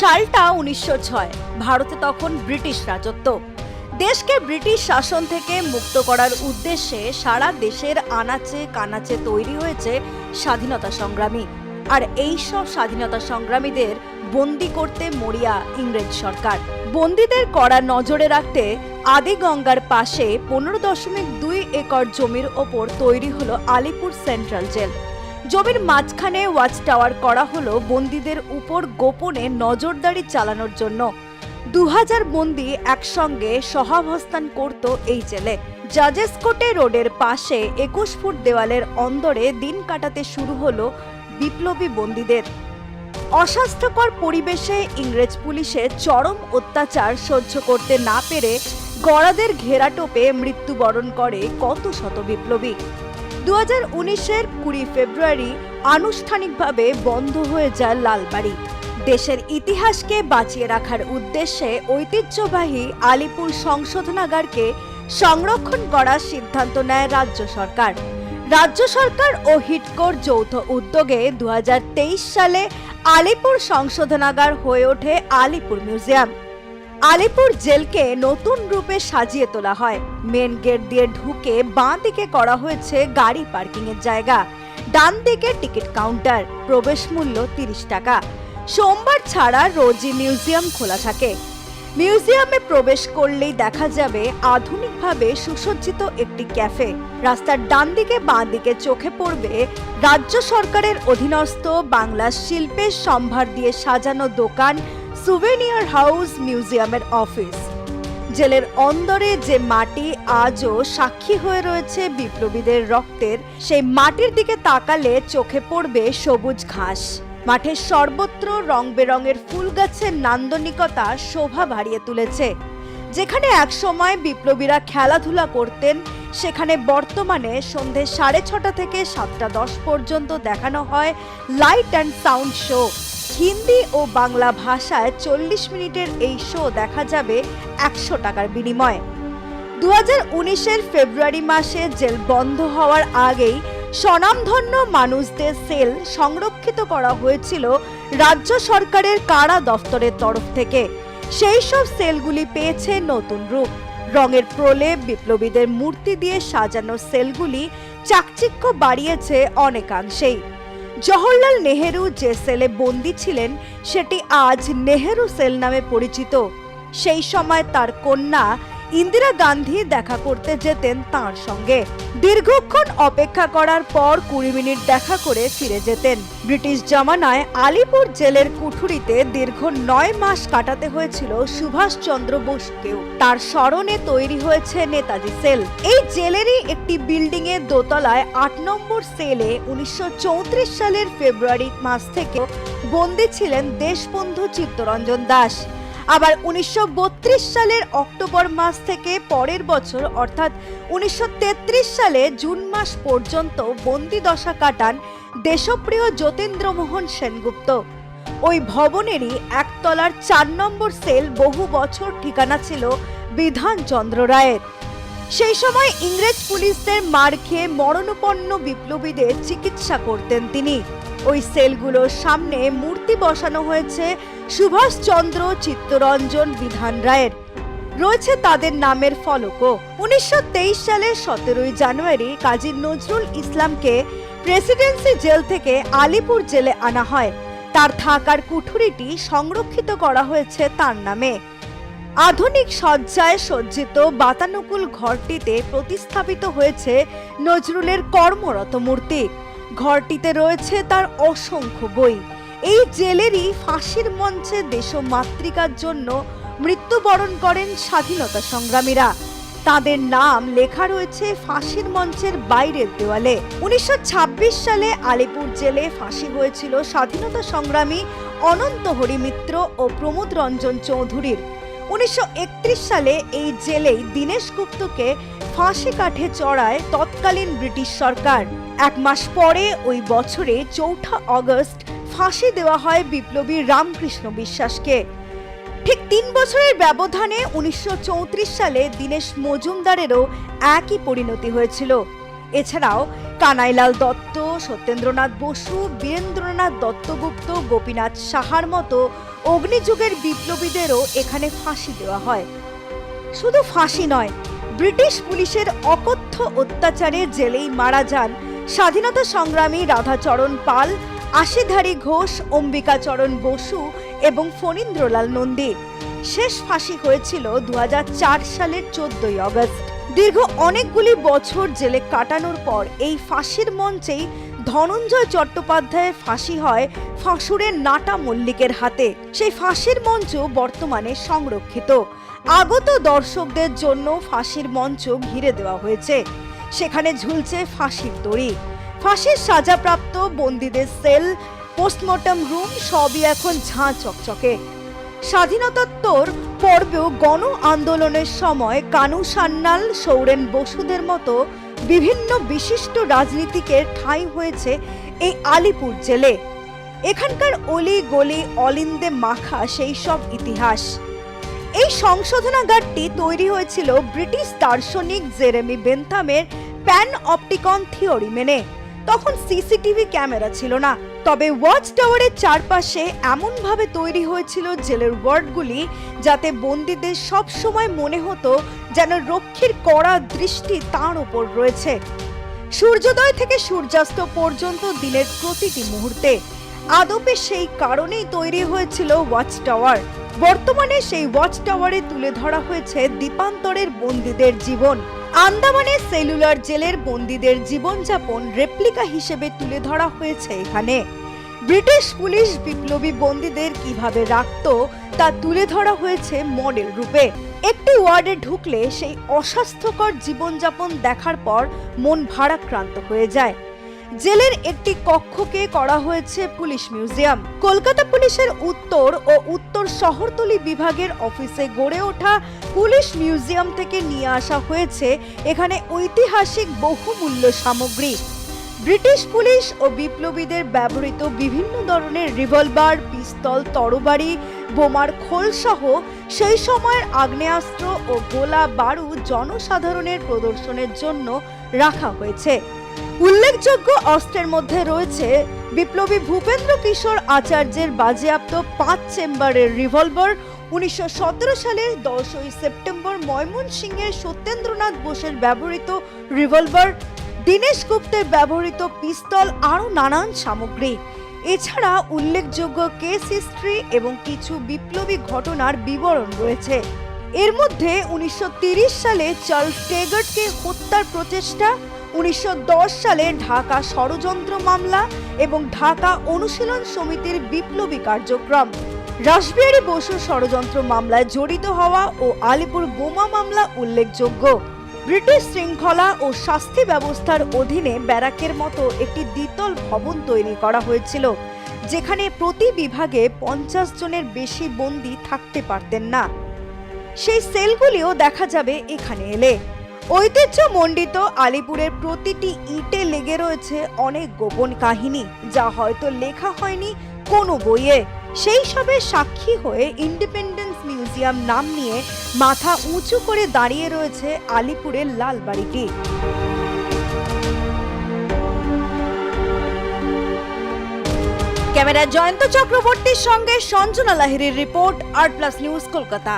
সালটা উনিশশো ছয়। ভারতে তখন ব্রিটিশ রাজত্ব। দেশকে ব্রিটিশ শাসন থেকে মুক্ত করার উদ্দেশ্যে সারা দেশের আনাচে কানাচে তৈরি হয়েছে স্বাধীনতা সংগ্রামী। আর এই সব স্বাধীনতা সংগ্রামীদের বন্দি করতে মরিয়া ইংরেজ সরকার। বন্দীদের কড়া নজরে রাখতে আদি গঙ্গার পাশে পনেরো দশমিক দুই একর জমির ওপর তৈরি হলো আলিপুর সেন্ট্রাল জেল। জমির মাঝখানে ওয়াচ টাওয়ার করা হলো বন্দীদের উপর গোপনে নজরদারি চালানোর জন্য। দু হাজার বন্দি একসঙ্গে সহাবস্থান করত এই জেলে। জাজেস কোটে রোডের পাশে একুশ ফুট দেওয়ালের অন্দরে দিন কাটাতে শুরু হলো বিপ্লবী বন্দীদের। অস্বাস্থ্যকর পরিবেশে ইংরেজ পুলিশের চরম অত্যাচার সহ্য করতে না পেরে গড়াদের ঘেরাটোপে মৃত্যুবরণ করে কত শত বিপ্লবী। দু হাজার উনিশের কুড়ি ফেব্রুয়ারি আনুষ্ঠানিকভাবে বন্ধ হয়ে যায় লালবাড়ি। দেশের ইতিহাসকে বাঁচিয়ে রাখার উদ্দেশ্যে ঐতিহ্যবাহী আলিপুর সংশোধনাগারকে সংরক্ষণ করার সিদ্ধান্ত নেয় রাজ্য সরকার। রাজ্য সরকার ও হিটকোর যৌথ উদ্যোগে দু হাজার তেইশ সালে আলিপুর সংশোধনাগার হয়ে ওঠে আলিপুর মিউজিয়াম। আলিপুর জেলকে নতুন রূপে সাজিয়ে তোলা হয়। মেন গেট দিয়ে ঢুকে বাঁ দিকে করা হয়েছে গাড়ি পার্কিং এর জায়গা। ডান দিকে টিকিট কাউন্টার, প্রবেশ মূল্য তিরিশ টাকা। সোমবার ছাড়া রোজই মিউজিয়াম খোলা থাকে। মিউজিয়ামে প্রবেশ করলেই দেখা যাবে আধুনিকভাবে সুসজ্জিত একটি ক্যাফে। রাস্তার ডান দিকে বাঁ দিকে চোখে পড়বে রাজ্য সরকারের অধীনস্থ বাংলা শিল্পের সম্ভার দিয়ে সাজানো দোকান সুভেনিয়ার হাউস মিউজিয়ামের অফিস জেলের অন্দরে যে মাটি আজও সাক্ষী হয়ে রয়েছে বিপ্লবীদের রক্তের, সেই মাটির দিকে তাকালে চোখে পড়বে সবুজ ঘাস। মাঠের সর্বত্র রং বেরঙের ফুল গাছের নান্দনিকতা শোভা বাড়িয়ে তুলেছে। যেখানে একসময় বিপ্লবীরা খেলাধুলা করতেন, সেখানে বর্তমানে সন্ধে সাড়ে ছটা থেকে সাতটা দশ পর্যন্ত দেখানো হয় light and sound show Hindi ও বাংলা ভাষায় চল্লিশ মিনিটের এই শো দেখা যাবে একশো টাকার বিনিময়ে। দু হাজার ফেব্রুয়ারি মাসে জেল বন্ধ হওয়ার আগেই স্বনামধন্য মানুষদের সেল সংরক্ষিত করা হয়েছিল রাজ্য সরকারের কারা দফতরের তরফ থেকে। সেই সব সেলগুলি পেয়েছে নতুন রূপ। রঙের প্রলেপ, বিপ্লবীদের মূর্তি দিয়ে সাজানো সেলগুলি চাকচিক্য বাড়িয়েছে অনেকাংশেই। জওহরলাল নেহেরু যে সেলে বন্দী ছিলেন, সেটি আজ নেহেরু সেল নামে পরিচিত। সেই সময় তার কন্যা ইন্দিরা গান্ধী দেখা করতে যেতেন তার সঙ্গে। দীর্ঘক্ষণ অপেক্ষা করার পর কুড়ি মিনিট দেখা করে ফিরে যেতেন। ব্রিটিশ জামানায় আলিপুর জেলের কুঠুরিতে দীর্ঘ নয় মাস কাটাতে হয়েছিল সুভাষচন্দ্র বোসকেও। তার স্মরণে তৈরি হয়েছে নেতাজি সেল। এই জেলেরই একটি বিল্ডিং এর দোতলায় আট নম্বর সেলে উনিশশো চৌত্রিশ সালের ফেব্রুয়ারি মাস থেকে বন্দী ছিলেন দেশবন্ধু চিত্তরঞ্জন দাস। আবার উনিশশো বত্রিশ সালের অক্টোবর মাস থেকে পরের বছর, অর্থাৎ উনিশশো তেত্রিশ সালে জুন মাস পর্যন্ত বন্দি দশা কাটান দেশপ্রিয় যতীন্দ্রমোহন সেনগুপ্ত। ওই ভবনেরই একতলার চার নম্বর সেল বহু বছর ঠিকানা ছিল বিধানচন্দ্র রায়ের। সেই সময় ইংরেজ পুলিশদের মার খেয়ে মরণোপন্ন বিপ্লবীদের চিকিৎসা করতেন তিনি। ওই সেলগুলোর সামনে মূর্তি বসানো হয়েছে সুভাষচন্দ্র চিত্তরঞ্জন বিধান রায়ের। রয়েছে তাদের নামের ফলকও। উনিশশো সালের সতেরোই জানুয়ারি কাজী নজরুল ইসলামকে প্রেসিডেন্সি জেল থেকে আলিপুর জেলে আনা হয়। তার থাকার কুঠুরিটি সংরক্ষিত করা হয়েছে তার নামে। আধুনিক সজ্জায় সজ্জিত বাতানুকুল ঘরটিতে প্রতিস্থাপিত হয়েছে নজরুলের কর্মরত মূর্তি। ঘরটিতে রয়েছে তার অসংখ্য বই। এই জেলেরই ফাঁসির মঞ্চে দেশমাতৃকার জন্য মৃত্যুবরণ করেন স্বাধীনতা সংগ্রামীরা। তাদের নাম লেখা রয়েছে ফাঁসির মঞ্চের বাইরের দেওয়ালে। উনিশশো ছাব্বিশ সালে আলিপুর জেলে ফাঁসি হয়েছিল স্বাধীনতা সংগ্রামী অনন্ত হরিমিত্র ও প্রমোদ রঞ্জন চৌধুরীর। উনিশশো একত্রিশ সালে এই জেলেই দীনেশ গুপ্তকে ফাঁসি কাঠে চড়ায় তৎকালীন ব্রিটিশ সরকার। এক মাস পরে ওই বছরে চৌঠা অগস্ট ফাঁসি দেওয়া হয় বিপ্লবী রামকৃষ্ণ বিশ্বাসকে। ঠিক তিন বছরের ব্যবধানে উনিশশো চৌত্রিশ সালে দীনেশ মজুমদারেরও একই পরিণতি হয়েছিল। এছাড়াও কানাইলাল দত্ত, সত্যেন্দ্রনাথ বসু, বীরেন্দ্রনাথ দত্তগুপ্ত, গোপীনাথ সাহার মতো অগ্নিযুগের বিপ্লবীদেরও এখানে ফাঁসি দেওয়া হয়। শুধু ফাঁসি নয়, ব্রিটিশ পুলিশের অকথ্য অত্যাচারে জেলেই মারা যান স্বাধীনতা সংগ্রামী রাধাচরণ পাল আশিধারী ঘোষ, অম্বিকাচরণ বসু এবং ফণীন্দ্রলাল নন্দী। শেষ ফাঁসি হয়েছিল দু হাজার চার সালের চোদ্দই অগস্ট। দীর্ঘ অনেকগুলি বছর জেলে কাটানোর পর এই ফাঁসির মঞ্চেই ধনঞ্জয় চট্টোপাধ্যায়ের ফাঁসি হয় ফাঁসুরের নাটা মল্লিকের হাতে। সেই ফাঁসির মঞ্চ বর্তমানে সংরক্ষিত। আগত দর্শকদের জন্য ফাঁসির মঞ্চ ঘিরে দেওয়া হয়েছে। সেখানে ঝুলছে ফাঁসির দড়ি। ফাঁসির সাজাপ্রাপ্ত বন্দীদের সেল, পোস্টমর্টম রুম সবই এখন ঝাঁ চকচকে। স্বাধীনতাত্তর পর্বেও গণ আন্দোলনের সময় কানু সান্যাল, সৌরেন বসুদের মতো বিভিন্ন বিশিষ্ট রাজনীতিকের ঠাঁই হয়েছে এই আলিপুর জেলে। এখানকার অলি গলি অলিন্দে মাখা সেই সব ইতিহাস। এই সংশোধনাগারটি তৈরি হয়েছিল ব্রিটিশ দার্শনিক জেরেমি বেনথামের প্যান অপটিকন থিওরি মেনে। তখন সিসিটিভি ক্যামেরা ছিল না। তবে ওয়াচ টাওয়ারের চারপাশে এমনভাবে তৈরি হয়েছিল জেলের ওয়ার্ডগুলি যাতে বন্দীদের সব সময় মনে হতো যেন রক্ষীর কড়া দৃষ্টি তার ওপর রয়েছে। সূর্যোদয় থেকে সূর্যাস্ত পর্যন্ত দিনের প্রতিটি মুহূর্তে। আদপে সেই কারণেই তৈরি হয়েছিল ওয়াচ টাওয়ার। বর্তমানে সেই ওয়াচ টাওয়ারে তুলে ধরা হয়েছে দ্বীপান্তরের বন্দীদের জীবন। আন্দামানের সেলুলার জেলের বন্দীদের জীবনযাপন রেপ্লিকা হিসেবে তুলে ধরা হয়েছে এখানে। ব্রিটিশ পুলিশ বিপ্লবী বন্দীদের কীভাবে রাখত, তা তুলে ধরা হয়েছে মডেল রূপে। একটি ওয়ার্ডে ঢুকলে সেই অস্বাস্থ্যকর জীবনযাপন দেখার পর মন ভারাক্রান্ত হয়ে যায়। জেলের একটি কক্ষকে করা হয়েছে পুলিশ মিউজিয়াম। কলকাতা পুলিশের উত্তর ও উত্তর শহরতলি বিভাগের অফিসে গড়ে ওঠা পুলিশ মিউজিয়াম থেকে নিয়ে আসা হয়েছে এখানে ঐতিহাসিক বহুমূল্য সামগ্রী। ব্রিটিশ পুলিশ ও বিপ্লবীদের ব্যবহৃত বিভিন্ন ধরনের রিভলভার, পিস্তল, তরবারি, বোমার খোল সহ সেই সময়ের আগ্নেয়াস্ত্র ও গোলা বারুদ জনসাধারণের প্রদর্শনের জন্য রাখা হয়েছে। উল্লেখযোগ্য অস্ত্রের মধ্যে রয়েছে বিপ্লবী ভূপেন্দ্র কিশোর আচার্যের বাজেয়াপ্ত পাঁচ চেম্বারের রিভলভার উনিশশো সালের দশই সেপ্টেম্বর ময়মনসিংহের সত্যেন্দ্রনাথ বোসের ব্যবহৃত রিভলভার, দীনেশ গুপ্তের ব্যবহৃত পিস্তল আরও নানান সামগ্রী। এছাড়া উল্লেখযোগ্য কেস হিস্ট্রি এবং কিছু বিপ্লবী ঘটনার বিবরণ রয়েছে। এর মধ্যে উনিশশো সালে চার্লস টেগার্টকে হত্যার প্রচেষ্টা উনিশশো দশ সালে ঢাকা ষড়যন্ত্র মামলা এবং ঢাকা অনুশীলন সমিতির বিপ্লবী কার্যক্রম। রাসবিহারী বসু ষড়যন্ত্র মামলায় জড়িত হওয়া ও আলিপুর বোমা মামলা উল্লেখযোগ্য। ব্রিটিশ শৃঙ্খলা ও শাস্তি ব্যবস্থার অধীনে ব্যারাকের মতো একটি দ্বিতল ভবন তৈরি করা হয়েছিল, যেখানে প্রতি বিভাগে পঞ্চাশ জনের বেশি বন্দী থাকতে পারতেন না। সেই সেলগুলিও দেখা যাবে এখানে এলে। ঐতিহ্যমণ্ডিত আলিপুরের প্রতিটি ইটে লেগে রয়েছে অনেক গোপন কাহিনী, যা হয়তো লেখা হয়নি কোনো বইয়ে। সেই সবের সাক্ষী হয়ে ইন্ডিপেন্ডেন্স মিউজিয়াম নাম নিয়ে মাথা উঁচু করে দাঁড়িয়ে রয়েছে আলিপুরের লাল বাড়িটি ক্যামেরা জয়ন্ত চক্রবর্তীর সঙ্গে Sanjana লাহিড়ির report art plus news Kolkata.